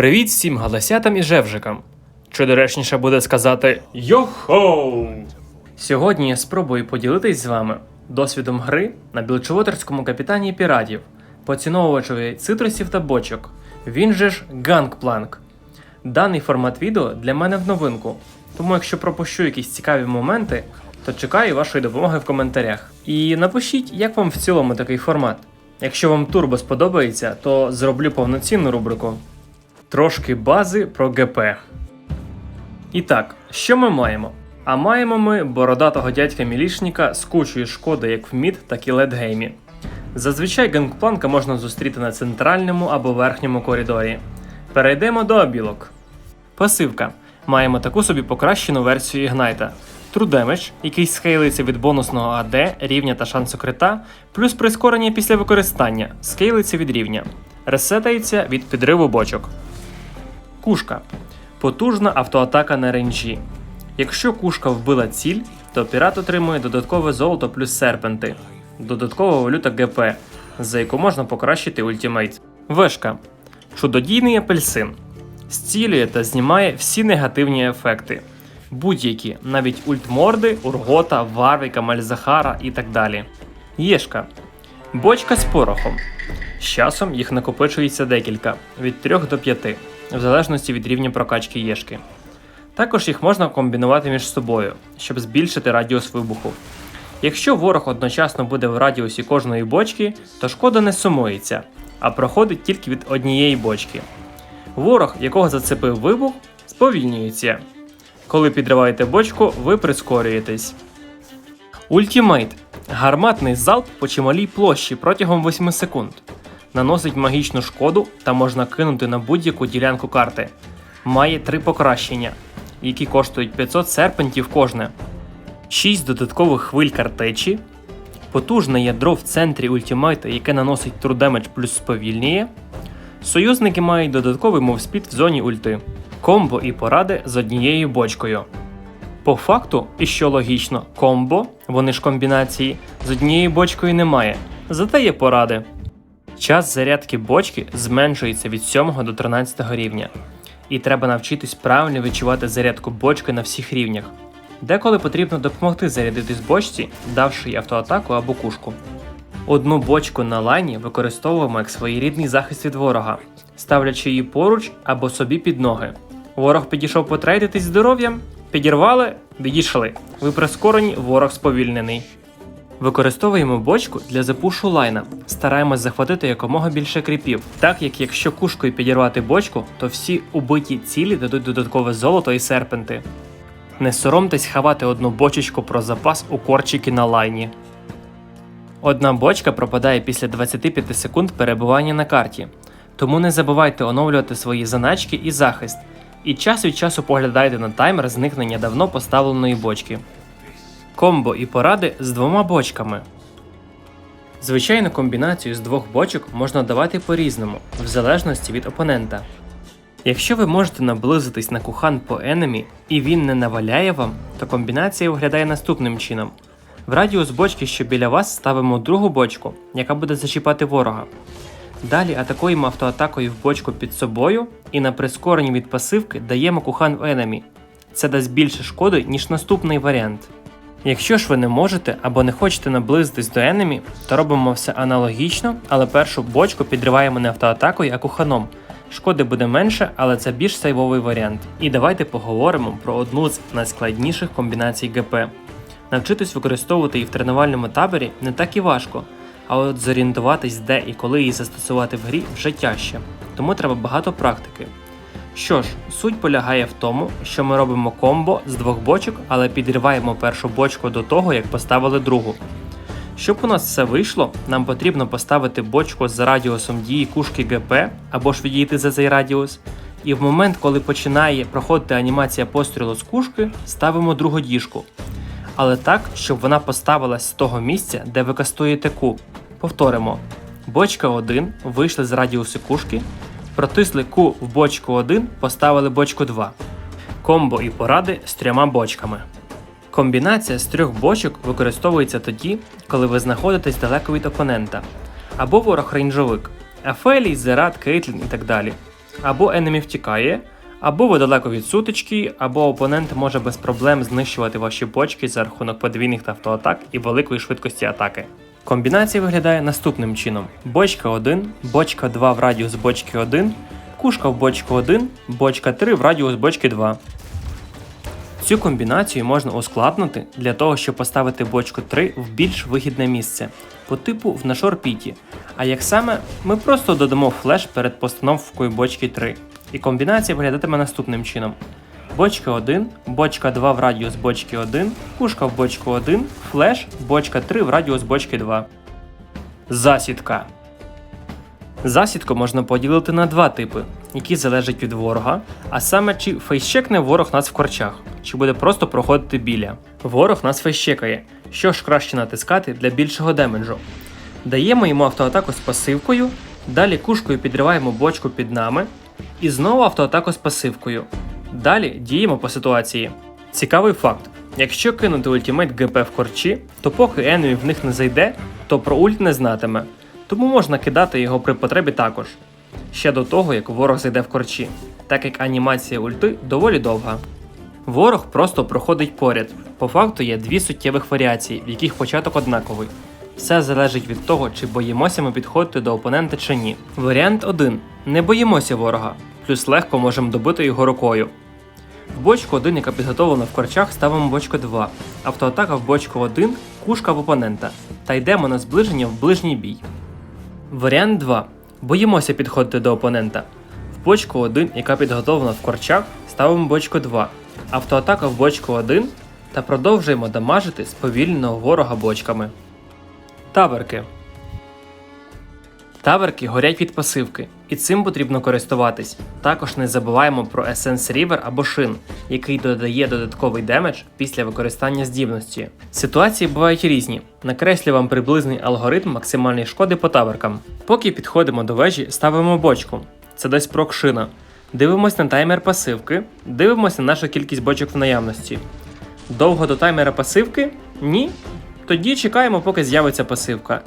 Привіт всім галасятам і жевжикам. Чи доречніше буде сказати Йохоу! Сьогодні я спробую поділитись з вами досвідом гри на білчовотерському капітані піратів, поціновувачеві цитрусів та бочок. Він же ж Гангпланк. Даний формат відео для мене в новинку, тому якщо пропущу якісь цікаві моменти, то чекаю вашої допомоги в коментарях. І напишіть, як вам в цілому такий формат. Якщо вам турбо сподобається, то зроблю повноцінну рубрику. Трошки бази про ГП. І так, що ми маємо? А маємо ми бородатого дядька мілішника з кучою шкоди як в мід, так і ледгеймі. Зазвичай гангпланка можна зустріти на центральному або верхньому коридорі. Перейдемо до обілок. Пасивка. Маємо таку собі покращену версію Ігнайта. Damage, який схейлиться від бонусного АД, рівня та шансу крита, плюс прискорення після використання, скейлиться від рівня. Ресетається від підриву бочок. Кушка. Потужна автоатака на ренджі. Якщо кушка вбила ціль, то пірат отримує додаткове золото плюс серпенти, додаткова валюта ГП, за яку можна покращити ультимейт. Вешка. Чудодійний апельсин. Зцілює та знімає всі негативні ефекти. Будь-які, навіть ультморди, ургота, варвіка, мальзахара і так далі. Єшка. Бочка з порохом. З часом їх накопичується декілька від 3 до 5, в залежності від рівня прокачки єшки. Також їх можна комбінувати між собою, щоб збільшити радіус вибуху. Якщо ворог одночасно буде в радіусі кожної бочки, то шкода не сумується, а проходить тільки від однієї бочки. Ворог, якого зацепив вибух, сповільнюється. Коли підриваєте бочку, ви прискорюєтесь. Ультімейт гарматний залп по чималій площі протягом 8 секунд. Наносить магічну шкоду та можна кинути на будь-яку ділянку карти. Має три покращення, які коштують 500 серпентів кожне, 6 додаткових хвиль картечі, потужне ядро в центрі ультимейта, яке наносить True плюс сповільнює. Союзники мають додатковий мовспід в зоні ульти, комбо і поради з однією бочкою. По факту, і що логічно, комбо, вони ж комбінації, з однією бочкою немає, зате є поради. Час зарядки бочки зменшується від 7 до 13 рівня, і треба навчитись правильно відчувати зарядку бочки на всіх рівнях. Деколи потрібно допомогти зарядитись бочці, давши їй автоатаку або кушку. Одну бочку на лайні використовуємо як своєрідний захист від ворога, ставлячи її поруч або собі під ноги. Ворог підійшов потрейдитись здоров'ям, підірвали, відійшли. Ви прискорені, ворог сповільнений. Використовуємо бочку для запушу лайна. Стараємось захватити якомога більше кріпів, так як якщо кушкою підірвати бочку, то всі убиті цілі дадуть додаткове золото і серпенти. Не соромтесь хавати одну бочечку про запас у корчики на лайні. Одна бочка пропадає після 25 секунд перебування на карті, тому не забувайте оновлювати свої заначки і захист, і час від часу поглядайте на таймер зникнення давно поставленої бочки. Комбо і поради з двома бочками. Звичайну комбінацію з двох бочок можна давати по-різному, в залежності від опонента. Якщо ви можете наблизитись на кухан по енемі і він не наваляє вам, то комбінація виглядає наступним чином. В радіус бочки, що біля вас, ставимо другу бочку, яка буде зачіпати ворога. Далі атакуємо автоатакою в бочку під собою і на прискоренні від пасивки даємо кухан в енемі. Це дасть більше шкоди, ніж наступний варіант. Якщо ж ви не можете або не хочете наблизитись до енемі, то робимо все аналогічно, але першу бочку підриваємо не автоатакою, а куханом. Шкоди буде менше, але це більш сейвовий варіант. І давайте поговоримо про одну з найскладніших комбінацій ГП. Навчитись використовувати її в тренувальному таборі не так і важко, а от зорієнтуватись, де і коли її застосувати в грі вже тяжче, тому треба багато практики. Що ж, суть полягає в тому, що ми робимо комбо з двох бочок, але підриваємо першу бочку до того, як поставили другу. Щоб у нас все вийшло, нам потрібно поставити бочку з радіусом дії кушки ГП або ж відійти за цей радіус. І в момент, коли починає проходити анімація пострілу з кушки, ставимо другу діжку. Але так, щоб вона поставилась з того місця, де ви кастуєте ку. Повторимо: бочка 1 вийшли з радіусу кушки, протисли ку в бочку 1, поставили бочку 2. Комбо і поради з трьома бочками. Комбінація з трьох бочок використовується тоді, коли ви знаходитесь далеко від опонента, або ворог рейнджовик, Афелій, Зерат, Кейтлін і так далі. або енемі втікає, або ви далеко від сутички, або опонент може без проблем знищувати ваші бочки за рахунок подвійних та автоатак і великої швидкості атаки. Комбінація виглядає наступним чином: бочка 1, бочка 2 в радіус бочки 1, кушка в бочку 1, бочка 3 в радіус бочки 2. Цю комбінацію можна ускладнити для того, щоб поставити бочку 3 в більш вигідне місце, по типу в нашорпіті. А як саме, ми просто додамо флеш перед постановкою бочки 3. І комбінація виглядатиме наступним чином: бочка 1, бочка 2 в радіус бочки 1, кушка в бочку 1, флеш, бочка 3 в радіус бочки 2. Засідка. Засідку можна поділити на два типи, які залежать від ворога, а саме чи фейсчекне ворог нас в корчах, чи буде просто проходити біля. Ворог нас фейсчекає, що ж краще натискати для більшого демеджу. Даємо йому автоатаку з пасивкою, далі кушкою підриваємо бочку під нами, і знову автоатаку з пасивкою. Далі діємо по ситуації. Цікавий факт: якщо кинути ультимейт ГП в корчі, то поки енемі в них не зайде, то про ульт не знатиме, тому можна кидати його при потребі також. Ще до того, як ворог зайде в корчі, так як анімація ульти доволі довга. Ворог просто проходить поряд. По факту є дві суттєвих варіації, в яких початок однаковий. Все залежить від того, чи боїмося ми підходити до опонента чи ні. Варіант 1. Не боїмося ворога, плюс легко можемо добити його рукою. В бочку 1, яка підготовлена в корчах, ставимо бочку 2, автоатака в бочку 1, кушка в опонента, та йдемо на зближення в ближній бій. Варіант 2. Боїмося підходити до опонента. В бочку 1, яка підготовлена в корчах, ставимо бочку 2, автоатака в бочку 1 та продовжуємо дамажити сповільненого ворога бочками. Таверки. Таверки горять від пасивки, і цим потрібно користуватись. Також не забуваємо про Essence River або шин, який додає додатковий демедж після використання здібності. Ситуації бувають різні. Накреслю вам приблизний алгоритм максимальної шкоди по таверкам. Поки підходимо до вежі, ставимо бочку. Це дасть прок шина. Дивимось на таймер пасивки, дивимося на нашу кількість бочок в наявності. Довго до таймера пасивки? Ні. Тоді чекаємо, поки з'явиться пасивка.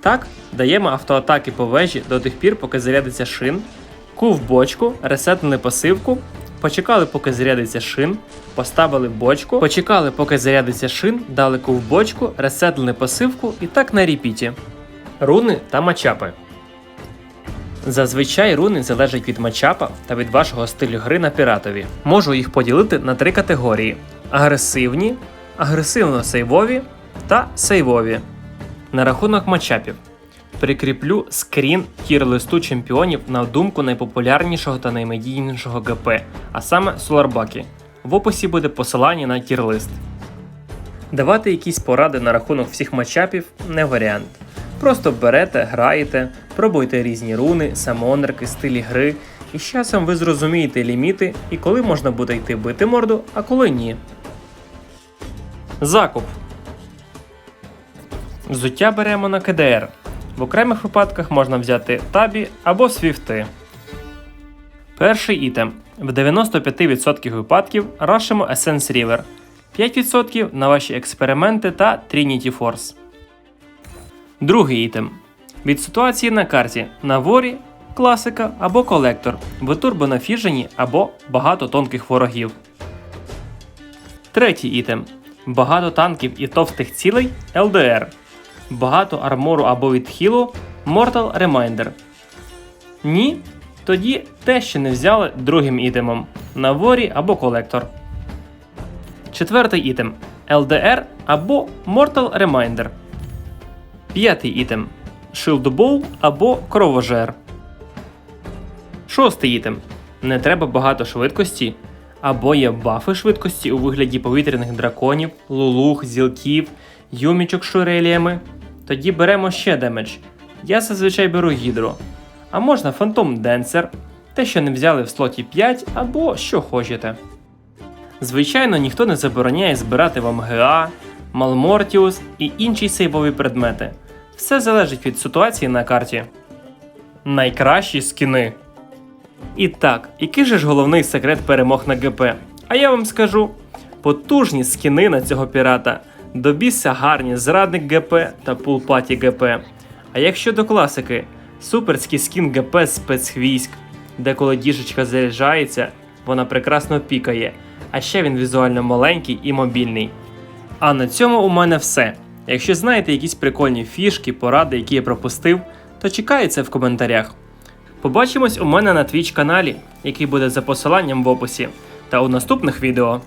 Так, даємо автоатаки по вежі до тих пір, поки зарядиться шин, ку в бочку, ресетнули пасивку, почекали, поки зарядиться шин, поставили бочку, почекали, поки зарядиться шин, дали ку в бочку, ресетнули пасивку і так на репіті. Руни та мачапи. Зазвичай руни залежать від матчапа та від вашого стилю гри на піратові. Можу їх поділити на три категорії: агресивні, агресивно-сейвові та сейвові. На рахунок матчапів. Прикріплю скрін тір-листу чемпіонів на думку найпопулярнішого та наймедійнішого ГП, а саме Соларбакі. В описі буде посилання на тір-лист. Давати якісь поради на рахунок всіх матчапів не варіант. Просто берете, граєте, пробуйте різні руни, самонерки, стилі гри, і з часом ви зрозумієте ліміти і коли можна буде йти бити морду, а коли ні. Закуп. Взуття беремо на КДР. В окремих випадках можна взяти табі або свіфти. Перший ітем. В 95% випадків рашимо Essence River. 5% на ваші експерименти та Trinity Force. Другий ітем. Від ситуації на карті на ворі, класика або колектор, в турбонафіжені або багато тонких ворогів. Третій ітем. Багато танків і товстих цілей LDR. Багато армору або відхилу Mortal Reminder. Ні. Тоді те, що не взяли другим ітемом на ворі або колектор. Четвертий ітем LDR або Mortal Reminder. П'ятий ітем Shield Bow або Кровожер. Шостий ітем. Не треба багато швидкості. Або є бафи швидкості у вигляді повітряних драконів, лулух, зілків, юмічок з шуреліями. Тоді беремо ще демедж. Я зазвичай беру гідро. А можна Фантом Денсер, те, що не взяли в слоті 5 або що хочете. Звичайно, ніхто не забороняє збирати вам ГА, Малмортіус і інші сейвові предмети. Все залежить від ситуації на карті. Найкращі скіни. І так, який же ж головний секрет перемог на ГП? А я вам скажу: потужні скіни на цього пірата, до біса гарні зрадник ГП та пулпаті ГП. А якщо до класики, суперський скін ГП з спецвійськ, де коли діжечка заряджається, вона прекрасно пікає, а ще він візуально маленький і мобільний. А на цьому у мене все. Якщо знаєте якісь прикольні фішки, поради, які я пропустив, то це в коментарях. Побачимось у мене на Twitch каналі, який буде за посиланням в описі, та у наступних відео.